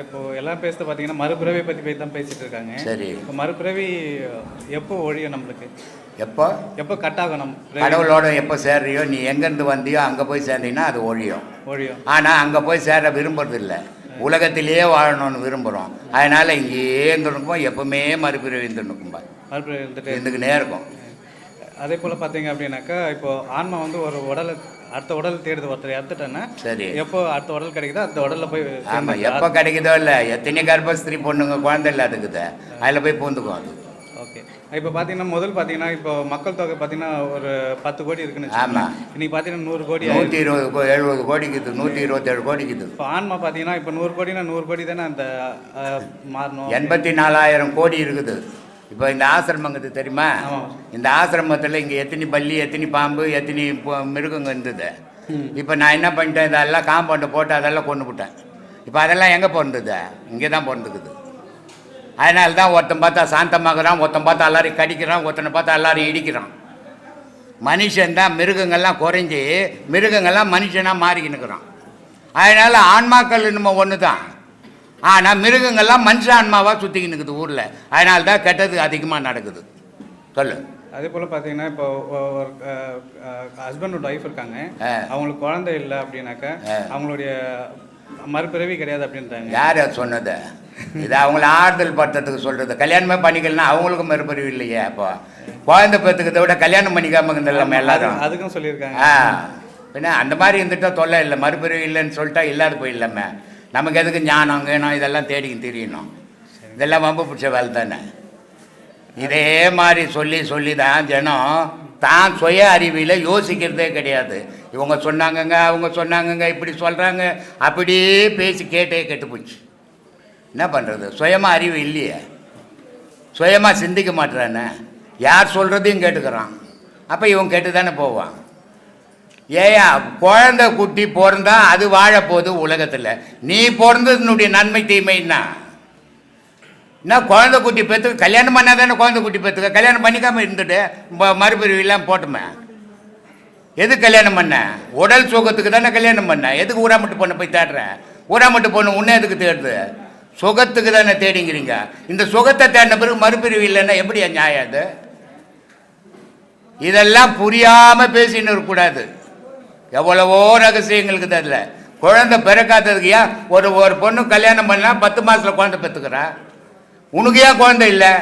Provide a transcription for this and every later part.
இப்போ எல்லாம் பேசுறது பார்த்தீங்கன்னா மறுபிறவி பற்றி போய் தான் பேசிட்டு இருக்காங்க. சரி. இப்போ மறுபிறவி எப்போ ஒழியும் நம்மளுக்கு? எப்போ? எப்போ கட் ஆகும் நம்ம கடவுளோட எப்போ சேர்றியோ நீ எங்கேருந்து வந்தியோ அங்கே போய் சேர்ந்தீங்கன்னா அது ஒழியும். ஒழியும். ஆனால் அங்கே போய் சேர விரும்புறதில்ல. உலகத்திலேயே வாழணும்னு விரும்புகிறோம் அதனால் இங்கேயே இருந்துருக்கும் எப்பவுமே மறுபிறவி இருந்துருக்கும்பா மறுபிறவி இருந்துட்டு இருந்துக்கினே இருக்கும். அதே போல் பார்த்தீங்க அப்படின்னாக்கா இப்போ ஆன்மா வந்து ஒரு உடலை அடுத்த உடல் தேடுது ஒருத்தர் இறந்துட்டேன்னா சரி. எப்போ அடுத்த உடல் கிடைக்குதோ அந்த உடலில் போய் ஆமாம் எப்போ கிடைக்குதோ இல்லை. எத்தனை கர்ப்பஸ்திரி பொண்ணுங்க குழந்தை இல்லாதுக்குது அதில் போய் பூந்துக்கும் அது. ஓகே. இப்போ பார்த்தீங்கன்னா முதல் பார்த்தீங்கன்னா இப்போ மக்கள் தொகை பார்த்தீங்கன்னா ஒரு பத்து கோடி இருக்குன்னு ஆமா. வச்சுக்கோங்க. இன்னைக்கு பார்த்தீங்கன்னா நூறு கோடி நூற்றி இருபது எழுபது கோடிக்குது நூற்றி இருபத்தேழு கோடிக்குது. இப்போ ஆன்மா பார்த்தீங்கன்னா இப்போ நூறு கோடினா நூறு கோடி தானே அந்த மாறணும். எண்பத்தி நாலாயிரம் கோடி இருக்குது. இப்போ இந்த ஆசிரமங்கிறது தெரியுமா. இந்த ஆசிரமத்தில் இங்கே எத்தனை பல்லி எத்தனை பாம்பு எத்தனை மிருகங்க இருந்தது. இப்போ நான் என்ன பண்ணிட்டேன்? இதெல்லாம் காம்பவுண்டை போட்டு அதெல்லாம் கொண்டு விட்டேன். இப்போ அதெல்லாம் எங்கே பிறந்தது இங்கே தான் பிறந்துக்குது அதனால தான் ஒருத்தன் பார்த்தா சாந்தமாகறான் ஒருத்தன் பார்த்தா எல்லாரையும் கடிக்கிறான் ஒருத்தனை பார்த்தா எல்லாரையும் இடிக்கிறான். மனுஷன் தான் மிருகங்கள்லாம் குறைஞ்சி மிருகங்கள்லாம் மனுஷனாக மாறிக்கினுக்குறான். அதனால் ஆன்மாக்கள் நம்ம ஒன்று தான் ஆனால் மிருகங்கள்லாம் மனுஷ ஆன்மாவாக சுற்றிக்கின்னு இருக்குது ஊரில். அதனால தான் கெட்டது அதிகமாக நடக்குது. சொல்லு. அதே போல் பார்த்தீங்கன்னா இப்போ ஒரு ஹஸ்பண்ட் அண்ட் ஒய்ஃப் இருக்காங்க. அவங்களுக்கு குழந்தை இல்லை அப்படின்னாக்கா. அவங்களுடைய மறுபிறவி கிடையாது அப்படின்றாங்க. யார் அது சொன்னது? இது அவங்கள ஆறுதல் படுத்துறதுக்கு சொல்கிறது கல்யாணமே பண்ணிக்கலனா அவங்களுக்கும் மறுபடியும் இல்லையே அப்போ. குழந்தை பெற்றுக்கிறத விட கல்யாணம் பண்ணிக்காம இருந்தல்லாம எல்லாரும் அது- அதுக்கும் சொல்லியிருக்காங்க. பின்ன அந்த மாதிரி இருந்துட்டா தொல்லை இல்லை மறுபிறவி இல்லைன்னு சொல்லிட்டா இல்லாத போயிடலாமே. நமக்கு எதுக்கு ஞானம் கீனம் இதெல்லாம் தேடி தெரியணும். இதெல்லாம் வம்பு பிடிச்ச வேலை தானே. இதே மாதிரி சொல்லி சொல்லி தான் ஜனம் தான் சுய அறிவியில் யோசிக்கிறதே கிடையாது. இவங்க சொன்னாங்கங்க அவங்க சொன்னாங்கங்க இப்படி சொல்கிறாங்க அப்படியே பேசி கேட்டே கெட்டு போச்சு. என்ன பண்ணுறது சுயமாக அறிவு இல்லையே. சுயமாக சிந்திக்க மாட்டேறானே யார் சொல்கிறதையும் கேட்டுக்கிறான். அப்போ இவன் கேட்டு தானே போவான். ஏயா குழந்தை குட்டி பிறந்தா அது வாழப்போகுது உலகத்தில். நீ பிறந்ததுனுடைய நன்மை தீமைன்னா என்ன? குழந்தை குட்டி பெற்றுக்க கல்யாணம் பண்ணால் தானே குழந்தை குட்டி பெற்றுக்க கல்யாணம் பண்ணிக்காமல் இருந்துட்டு ம- மறுபிரிவுலாம் போட்டுமே. எது கல்யாணம் பண்ண? உடல் சுகத்துக்கு தானே கல்யாணம் பண்ண. எதுக்கு ஊராமட்டு பொண்ணை போய் தேடுற? ஊராமட்டு பொண்ணு உன்னே எதுக்கு தேடுது? சுகத்துக்கு தானே தேடிங்கிறீங்க. இந்த சுகத்தை தேடின பிறகு மறுபிரிவு இல்லைன்னா எப்படி நியாயம் அது? இதெல்லாம் புரியாமல் பேசின்னு இருக்கக்கூடாது. எவ்வளவோ ரகசியங்களுக்கு அதில் குழந்தை பிறக்காததுக்கு ஏன் ஒரு ஒரு பொண்ணு கல்யாணம் பண்ணால் பத்து மாதத்தில் குழந்தை பெற்றுக்கிறா உனக்கு ஏன் குழந்தை இல்லை?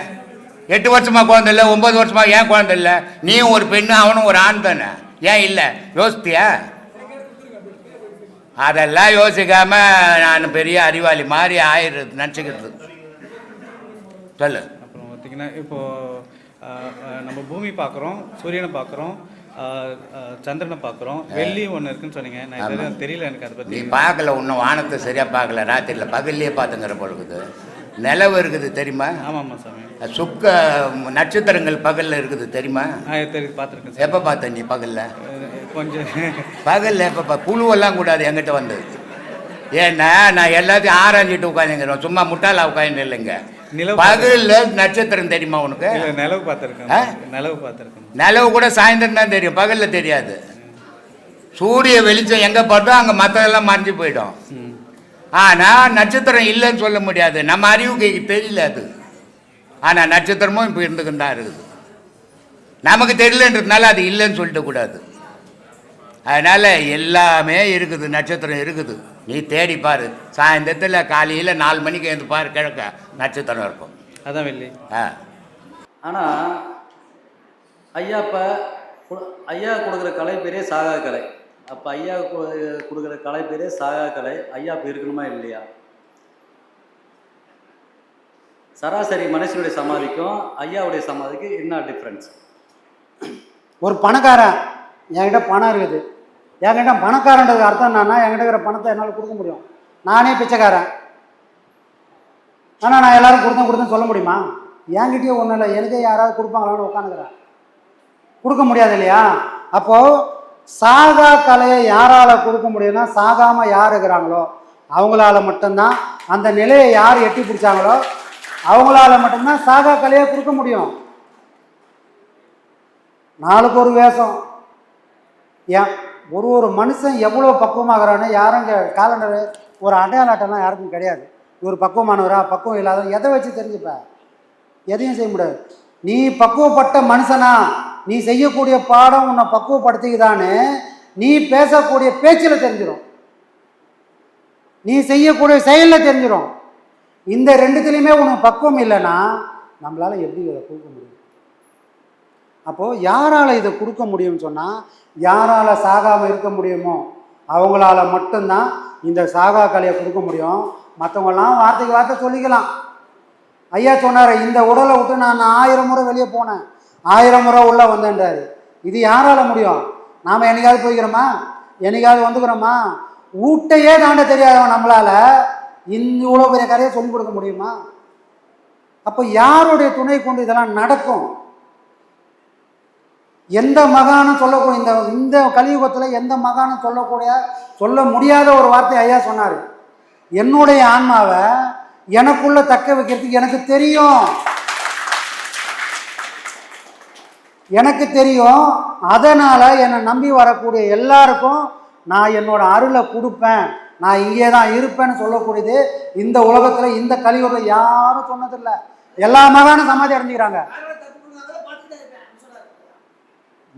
எட்டு வருஷமாக குழந்தை இல்லை ஒம்பது வருஷமாக ஏன் குழந்தை இல்லை? நீயும் ஒரு பெண்ணு அவனும் ஒரு ஆண் தானே. ஏன் இல்லை? யோசித்தியா? அதெல்லாம் யோசிக்காம நான் பெரிய அறிவாளி மாதிரி ஆயிடுறது நினச்சிக்கிறது. சொல்லு. அப்புறம் பார்த்தீங்கன்னா இப்போ நம்ம பூமி பார்க்குறோம் சூரியனை பார்க்குறோம் சந்திரனை பார்க்குறோம். வெள்ளி ஒன்று இருக்குன்னு சொன்னீங்க. நான் தெரியல எனக்கு அதை நீ பற்றி பார்க்கல இன்னும் வானத்தை சரியா பார்க்கல ராத்திரியில் பகல்லையே பார்த்துங்கிற பொழுது நிலவு இருக்குது தெரியுமா? ஆமாம் சாமி. சுக்க நட்சத்திரங்கள் பகல்ல இருக்குது தெரியுமா? பார்த்துருக்கேன் எப்போ பார்த்த நீ பகல்ல? கொஞ்சம். பகல்ல எப்போ புழுவெல்லாம் கூடாது என்கிட்ட வந்து. ஏன்னா நான் எல்லாத்தையும் ஆராய்ஞ்சிட்டு உட்காந்துங்கிறோம் சும்மா முட்டாளா உட்காந்து இல்லைங்க நிலவு பகல்ல நட்சத்திரம் தெரியுமா உனக்கு? நிலவு? பார்த்துருக்கேன். நிலவு பார்த்துருக்கேன். நிலவு கூட சாயந்தரம் தான் தெரியும். பகல்ல தெரியாது. சூரிய வெளிச்சம் எங்க பார்த்தோ அங்க மற்றதெல்லாம் மறைஞ்சு போயிடும். ம். ஆனா நட்சத்திரம் இல்லைன்னு சொல்ல முடியாது. நம்ம அறிவுக்கு தெரியல அது. ஆனா நட்சத்திரமும் இப்போ இருந்துக்கிட்டு தான் இருக்குது. நமக்கு தெரியலன்றதுனால அது இல்லைன்னு சொல்லிட்டு கூடாது. அதனால எல்லாமே இருக்குது. நட்சத்திரம் இருக்குது. நீ தேடி பாரு. சாயந்தரத்தில் காலையில் நாலு மணிக்கு எழுந்து பாரு கிழக்க நட்சத்திரம் இருக்கும். அதான் வெள்ளி. ஆ. ஆனால் ஐயா இப்போ ஐயா கொடுக்குற கலை பேரே சாகா கலை. அப்போ ஐயா கு- கொடுக்குற கலை பேரே சாகா கலை. ஐயா இப்போ இருக்கணுமா இல்லையா? சராசரி மனுஷனுடைய சமாதிக்கும் ஐயாவுடைய சமாதிக்கும் என்ன டிஃப்ரென்ஸ் ஒரு பணக்காரன் என்கிட்ட பணம் இருக்குது. என்கிட்ட பணக்காரன்றது அர்த்தம் என்னன்னா என்கிட்ட இருக்கிற பணத்தை என்னால் கொடுக்க முடியும். நானே பிச்சைக்காரன். ஆனால் நான் எல்லாரும் கொடுத்தேன் கொடுத்தேன்னு சொல்ல முடியுமா? என்கிட்டயே ஒன்றும் இல்லை. எனக்கே யாராவது கொடுப்பாங்களான்னு உட்காந்துக்கிறேன். கொடுக்க முடியாது இல்லையா? அப்போது சாகா கலையை யாரால் கொடுக்க முடியும்னா சாகாமல் யார் இருக்கிறாங்களோ அவங்களால மட்டும்தான். அந்த நிலையை யார் எட்டி பிடிச்சாங்களோ அவங்களால மட்டும்தான் சாகா கலையை கொடுக்க முடியும். நாளுக்கு ஒரு வேஷம். ஏன்? ஒரு ஒரு மனுஷன் எவ்வளோ பக்குவமாகிறான்னு யாரும் காலண்டரு ஒரு அடையாள அட்டைலாம் யாருக்கும் கிடையாது. இவர் பக்குவமானவரா பக்குவம் இல்லாத எதை வச்சு தெரிஞ்சுப்ப? எதையும் செய்ய முடியாது. நீ பக்குவப்பட்ட மனுஷனா நீ செய்யக்கூடிய பாடம் உன்னை பக்குவப்படுத்திக்கிதான்னு நீ பேசக்கூடிய பேச்சில் தெரிஞ்சிடும் நீ செய்யக்கூடிய செயலில் தெரிஞ்சிடும் இந்த ரெண்டுத்துலேயுமே உனக்கு பக்குவம் இல்லைன்னா நம்மளால் எப்படி இதை கொடுக்க முடியும்? அப்போது யாரால் இதை கொடுக்க முடியும்னு சொன்னால் யாரால் சாகாமல் இருக்க முடியுமோ அவங்களால மட்டும்தான் இந்த சாகா கலையை கொடுக்க முடியும். மற்றவங்களாம் வார்த்தைக்கு வார்த்தை சொல்லிக்கலாம். ஐயா சொன்னார் இந்த உடலை விட்டு நான் ஆயிரம் முறை வெளியே போனேன். ஆயிரம் முறை உள்ளே வந்தேன்றாரு. இது யாரால் முடியும்? நாம் என்னைக்காவது போய்க்கிறோமா? என்னைக்காவது வந்துக்கிறோமா? வீட்டையே தாண்ட தெரியாதவன் நம்மளால் இவ்வளோ பெரிய கதையை சொல்லிக் கொடுக்க முடியுமா? அப்போ யாருடைய துணை கொண்டு இதெல்லாம் நடக்கும்? எந்த மகானும் சொல்லக்கூடிய இந்த இந்த கலியுகத்தில் எந்த மகானும் சொல்லக்கூடிய சொல்ல முடியாத ஒரு வார்த்தை ஐயா சொன்னார். என்னுடைய ஆன்மாவை எனக்குள்ள தக்க வைக்கிறதுக்கு எனக்கு தெரியும். எனக்கு தெரியும். அதனால் என்னை நம்பி வரக்கூடிய எல்லாருக்கும் நான் என்னோட அருளை கொடுப்பேன். நான் இங்கே தான் இருப்பேன்னு சொல்லக்கூடியது இந்த உலகத்தில் இந்த கலியுகத்தில் யாரும் சொன்னதில்லை. எல்லா மகானும் சமாதி அடைஞ்சிக்கிறாங்க.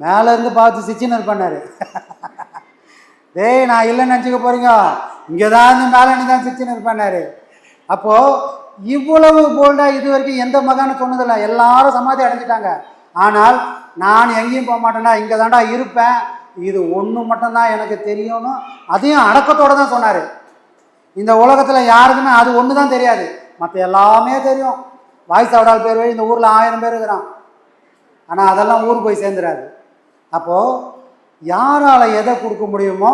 மேலேருந்து பார்த்து சிச்சினர் பண்ணார். டேய் நான் இல்லைன்னு நினச்சிக்க போகிறீங்க இங்கே தான் இருந்து மேலே தான் சிச்சினர் பண்ணார். அப்போது இவ்வளவு போல்டாக இது வரைக்கும் எந்த மகானும் சொன்னதில்லை. எல்லாரும் சமாதி அடைஞ்சிட்டாங்க. ஆனால் நான் எங்கேயும் போக மாட்டேன்னா இங்கே தாண்டா இருப்பேன். இது ஒன்று மட்டும்தான் எனக்கு தெரியும்னு அதையும் அடக்கத்தோடு தான் சொன்னார். இந்த உலகத்தில் யாருக்குமே அது ஒன்று தான் தெரியாது. மற்ற எல்லாமே தெரியும். வாய்ஸ் அவடால் பேர் வழி இந்த ஊரில் ஆயிரம் பேர் இருக்கிறான். ஆனால் அதெல்லாம் ஊர் போய் சேர்ந்துடாது அப்போது யாரால் எதை கொடுக்க முடியுமோ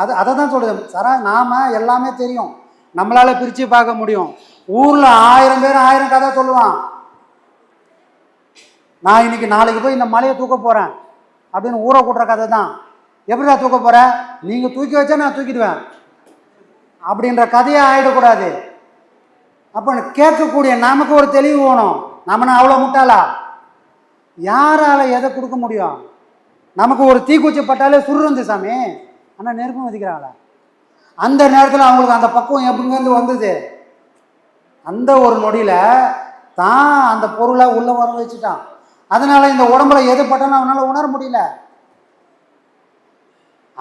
அது அதை தான் சொல்லுது. சரா நாம் எல்லாமே தெரியும். நம்மளால் பிரித்து பார்க்க முடியும். ஊரில் ஆயிரம் பேர் ஆயிரம் கதை சொல்லுவான். நான் இன்னைக்கு நாளைக்கு போய் இந்த மலையை தூக்க போகிறேன் அப்படின்னு ஊரை கூட்டுற கதை தான் எப்படிடா தூக்க போகிற நீங்கள் தூக்கி வச்சா நான் தூக்கிடுவேன். அப்படின்ற கதையே ஆகிடக்கூடாது அப்போ கேட்கக்கூடிய நமக்கு ஒரு தெளிவு வேணும். நம்ம அவ்வளோ முட்டாளா? யாரால் எதை கொடுக்க முடியும்? நமக்கு ஒரு தீக்குச்சி பட்டாலே சுருந்து சாமி. ஆனால் நெருப்பும் மதிக்கிறாங்களா? அந்த நேரத்தில் அவங்களுக்கு அந்த பக்குவம் எப்படிங்கிறது வந்தது. அந்த ஒரு நொடியில் தான் அந்த பொருளை உள்ளே வர வச்சுட்டான். அதனால் இந்த உடம்புல எது பட்டாலும் அவனால் உணர முடியல.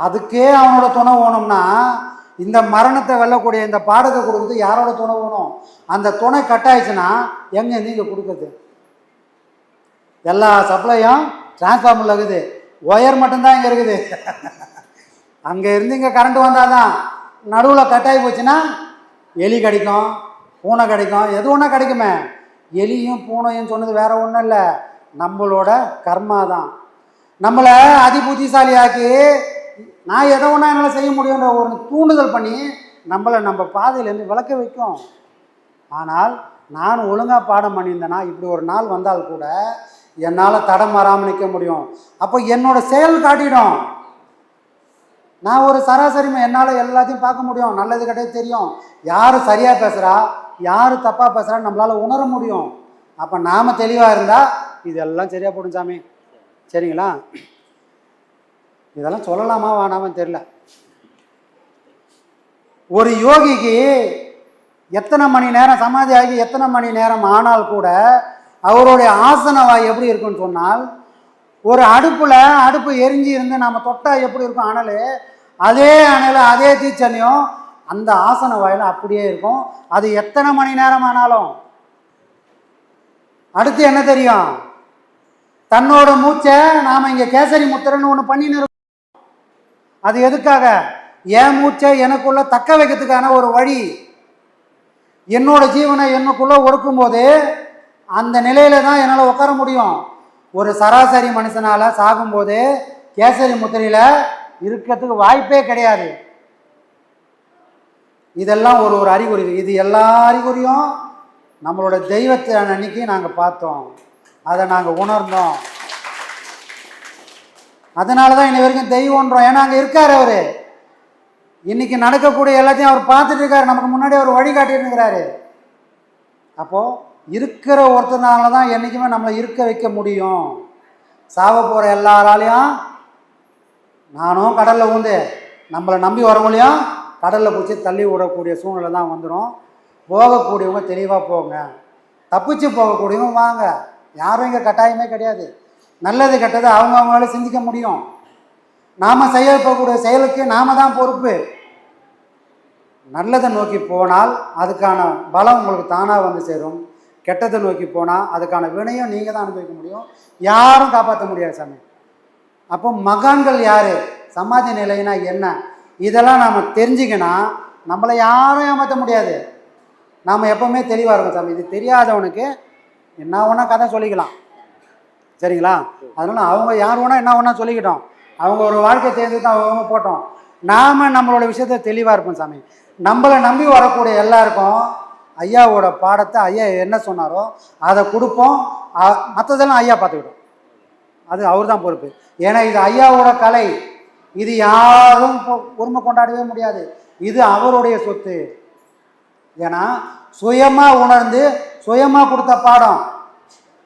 அதுக்கே அவனோட துணை வேணும்னா இந்த மரணத்தை வெல்லக்கூடிய இந்த பாடத்தை கொடுக்குறது யாரோட துணை வேணும்? அந்த துணை கட்டாயிடுச்சுன்னா எங்கே நீங்கள் கொடுக்குறது? எல்லா சப்ளையும் டிரான்ஸ்ஃபார்மரில் இருக்குது. ஒயர் மட்டும்தான் இங்கே இருக்குது. அங்கே இருந்து இங்கே கரண்ட் வந்தால் தான் நடுவில் கட்டாகி போச்சுன்னா எலி கிடைக்கும் பூனை கிடைக்கும் எது ஒன்றா கிடைக்குமே. எலியும் பூனையும் சொன்னது வேறு ஒன்றும் இல்லை. நம்மளோட கர்மா தான் நம்மளை அதிபுத்திசாலியாக்கி நான் எதை ஒன்றா என்னால் செய்ய முடியுன்ற ஒரு தூண்டுதல் பண்ணி நம்மளை நம்ம பாதையிலேருந்து விளக்க வைக்கும். ஆனால் நான் ஒழுங்காக பாடம் பண்ணியிருந்தேன்னா இப்படி ஒரு நாள் வந்தால் கூட என்னால் தடம் மாறாமல் நிற்க முடியும். அப்போ என்னோட செயல் காட்டிடும். நான் ஒரு சராசரிமை என்னால் எல்லாத்தையும் பார்க்க முடியும். நல்லது கெட்டது தெரியும். யார் சரியாக பேசுகிறா யார் தப்பாக பேசுகிறான்னு நம்மளால் உணர முடியும். அப்போ நாம் தெளிவாக இருந்தால் இதெல்லாம் சரியாக போடும் சாமி. சரிங்களா? இதெல்லாம் சொல்லலாமா வேணாமான்னு தெரில ஒரு யோகிக்கு எத்தனை மணி நேரம் சமாதி ஆகி எத்தனை மணி நேரம் ஆனால் கூட அவருடைய ஆசனவாய் எப்படி இருக்குன்னு சொன்னால் ஒரு அடுப்பில் அடுப்பு எரிஞ்சு இருந்து நம்ம தொட்டால் எப்படி இருக்கும் அனல்? அதே அனல் அதே தீச்சனையும் அந்த ஆசன வாயில் அப்படியே இருக்கும். அது எத்தனை மணி நேரம் ஆனாலும்? அடுத்து என்ன தெரியும்? தன்னோட மூச்சை நாம் இங்கே கேசரி முத்திரன்னு ஒன்று பண்ணின்னு இருக்கோம். அது எதுக்காக? என் மூச்சை எனக்குள்ள தக்க வைக்கிறதுக்கான ஒரு வழி. என்னோட ஜீவனை எனக்குள்ள ஒடுக்கும்போது அந்த நிலையில தான் என்னால் உட்கார முடியும். ஒரு சராசரி மனுஷனால் சாகும்போது கேசரி முத்திரையில் இருக்கிறதுக்கு வாய்ப்பே கிடையாது. இதெல்லாம் ஒரு ஒரு அறிகுறி. இது எல்லா அறிகுறியும் நம்மளோட தெய்வத்தை அன்னைக்கு நாங்கள் பார்த்தோம். அதை நாங்கள் உணர்ந்தோம். அதனால தான் இன்னி வரைக்கும் தெய்வம்ன்றோம். ஏன்னா அங்கே இருக்கார் அவர். இன்னைக்கு நடக்கக்கூடிய எல்லாத்தையும் அவர் பார்த்துட்டு இருக்காரு. நமக்கு முன்னாடி அவர் வழிகாட்டிட்டு இருக்கிறாரு. அப்போது இருக்கிற ஒருத்தனால தான் என்றைக்குமே நம்மளை இருக்க வைக்க முடியும். சாவ போகிற எல்லாராலையும் நானும் கடலில் ஊந்து நம்மளை நம்பி வரவங்களையும் கடலில் பிடிச்சி தள்ளி விடக்கூடிய சூழ்நிலை தான் வந்துடும் போகக்கூடியவங்க தெளிவாக போங்க. தப்பிச்சு போகக்கூடியவங்க வாங்க. யாரும் இங்கே கட்டாயமே கிடையாது. நல்லது கெட்டது அவங்க அவங்களால சிந்திக்க முடியும். நாம் செய்ய போகக்கூடிய செயலுக்கு நாம தான் பொறுப்பு. நல்லதை நோக்கி போனால் அதுக்கான பலம் உங்களுக்கு தானாக வந்து சேரும். கெட்டதை நோக்கி போனால் அதுக்கான வினையும் நீங்கள் தான் அனுபவிக்க முடியும். யாரும் காப்பாற்ற முடியாது சாமி. அப்போ மகான்கள் யார்? சமாதி நிலைனா என்ன? இதெல்லாம் நாம் தெரிஞ்சுக்கினா நம்மளை யாரும் ஏமாற்ற முடியாது. நாம் எப்போவுமே தெளிவாக இருக்கும் சாமி. இது தெரியாதவனுக்கு என்ன ஒன்றா கதை சொல்லிக்கலாம். சரிங்களா? அதனால் அவங்க யார் வேணால் என்ன ஒன்றா சொல்லிக்கிட்டோம். அவங்க ஒரு வாழ்க்கை தேர்ந்து தான் அவங்க போட்டோம். நாம் நம்மளோட விஷயத்த தெளிவாக இருப்போம் சாமி. நம்மளை நம்பி வரக்கூடிய எல்லாருக்கும் ஐயாவோட பாடத்தை ஐயா என்ன சொன்னாரோ அதை கொடுப்போம். மற்றதெல்லாம் ஐயா பார்த்துக்கிட்டோம். அது அவர் தான் பொறுப்பு. ஏன்னா இது ஐயாவோட கலை. இது யாரும் பொ- உரிமை கொண்டாடவே முடியாது. இது அவருடைய சொத்து. ஏன்னா சுயமாக உணர்ந்து சுயமாக கொடுத்த பாடம்.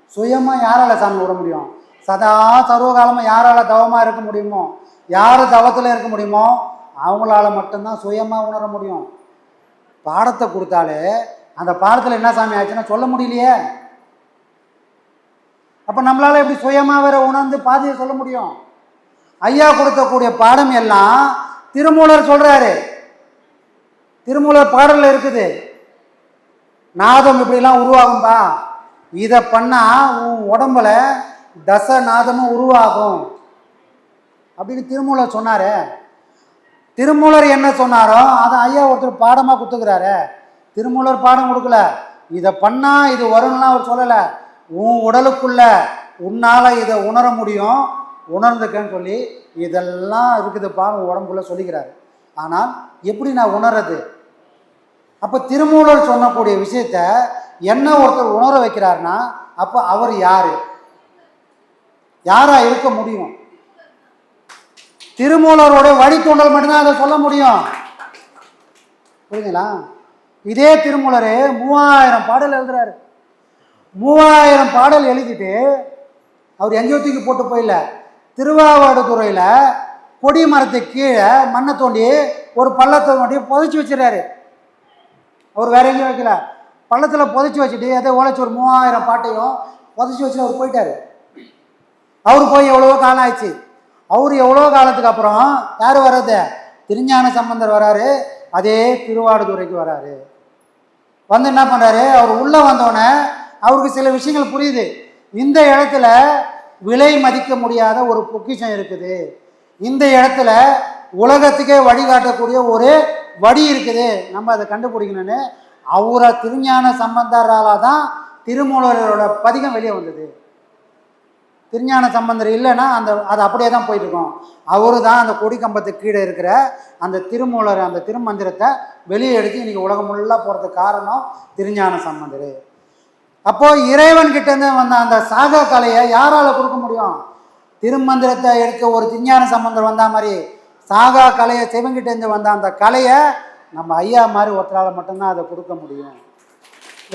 சுயமாக யாரால் சாமி விட முடியும்? சதா சர்வகாலமாக யாரால் தவமாக இருக்க முடியுமோ? யார் தவத்தில் இருக்க முடியுமோ? அவங்களால மட்டும்தான் சுயமாக உணர முடியும். பாடத்தை கொடுத்தாலே அந்த பாடத்தில் என்ன சாமி ஆச்சுன்னா சொல்ல முடியலையே. அப்போ நம்மளால் எப்படி சுயமாக வேற உணர்ந்து பாதியை சொல்ல முடியும்? ஐயா கொடுக்கக்கூடிய பாடம் எல்லாம் திருமூலர் சொல்கிறாரு திருமூலர் பாடலில் இருக்குது. நாதம் இப்படிலாம் உருவாகும்பா. இதை பண்ணால் உன் உடம்புல தச நாதமும் உருவாகும். அப்படின்னு திருமூலர் சொன்னாரே. திருமூலர் என்ன சொன்னாரோ அதை ஐயா ஒருத்தர் பாடமாக கொடுத்துக்கிறாரு திருமூலர் பாடம் கொடுக்கல. இதை பண்ணால் இது வரும்லாம் அவர் சொல்லலை. உன் உடலுக்குள்ள உன்னால் இதை உணர முடியும். உணர்ந்துக்கன்னு சொல்லி இதெல்லாம் இருக்குதுப்பா உன் உடம்புக்குள்ள சொல்லிக்கிறாரு. ஆனால் எப்படி நான் உணர்றது? அப்போ திருமூலர் சொன்னக்கூடிய விஷயத்த என்ன ஒருத்தர் உணர வைக்கிறாருன்னா அப்போ அவர் யார்? யாராக இருக்க முடியும்? திருமூலரோட வழித்தோண்டல் மட்டும்தான் அதை சொல்ல முடியும். புரியுதுங்களா? இதே திருமூலர் மூவாயிரம் பாடல் எழுதுறாரு. மூவாயிரம் பாடல் எழுதிட்டு அவர் எங்கேயோ தூக்கி போட்டு போயில திருவாவடுதுறையில் கொடி மரத்துக்கு கீழே மண்ணை தோண்டி ஒரு பள்ளத்தை தோண்டி புதைச்சி வச்சிடறாரு. அவர் வேற எங்கேயும் வைக்கல. பள்ளத்தில் புதைச்சி வச்சுட்டு எதை உழைச்சி ஒரு மூவாயிரம் பாட்டையும் புதைச்சி வச்சுட்டு அவர் போயிட்டாரு. அவர் போய் எவ்வளவோ காலம் ஆயிடுச்சு. அவர் எவ்வளோ காலத்துக்கு அப்புறம் யார் வர்றது? திருஞான சம்பந்தர் வராரு. அதே திருவாடுதுறைக்கு வராரு. வந்து என்ன பண்ணுறாரு அவர் உள்ளே வந்தோடனே அவருக்கு சில விஷயங்கள் புரியுது. இந்த இடத்துல விலை மதிக்க முடியாத ஒரு பொக்கிஷம் இருக்குது. இந்த இடத்துல உலகத்துக்கே வழிகாட்டக்கூடிய ஒரு வழி இருக்குது. நம்ம அதை கண்டுபிடிக்கணும்னு அவரை திருஞான சம்பந்தரால தான் திருமூலரோட பதிகம் வெளியே வந்தது. திருஞான சம்பந்தர் இல்லைன்னா அந்த அது அப்படியே தான் போயிட்டுருக்கோம். அவரு தான் அந்த கொடி கம்பத்துக்கு கீழே இருக்கிற அந்த திருமூலர் அந்த திருமந்திரத்தை வெளியே எடுத்து இன்றைக்கி உலகம் ஃபுல்லாக போகிறதுக்கு காரணம் திருஞான சம்பந்தர். அப்போது இறைவன் கிட்டேருந்து வந்த அந்த சாகா கலையை யாரால் கொடுக்க முடியும்? திருமந்திரத்தை எடுக்க ஒரு திருஞான சம்பந்தர் வந்தால் மாதிரி சாகா கலையை சிவங்கிட்டேருந்து வந்த அந்த கலையை நம்ம ஐயா மாதிரி ஒருத்தரால் மட்டும்தான் அதை கொடுக்க முடியும்.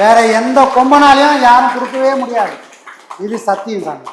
வேறு எந்த கொம்பனாலையும் யாரும் கொடுக்கவே முடியாது. இது சத்தியம் தாங்க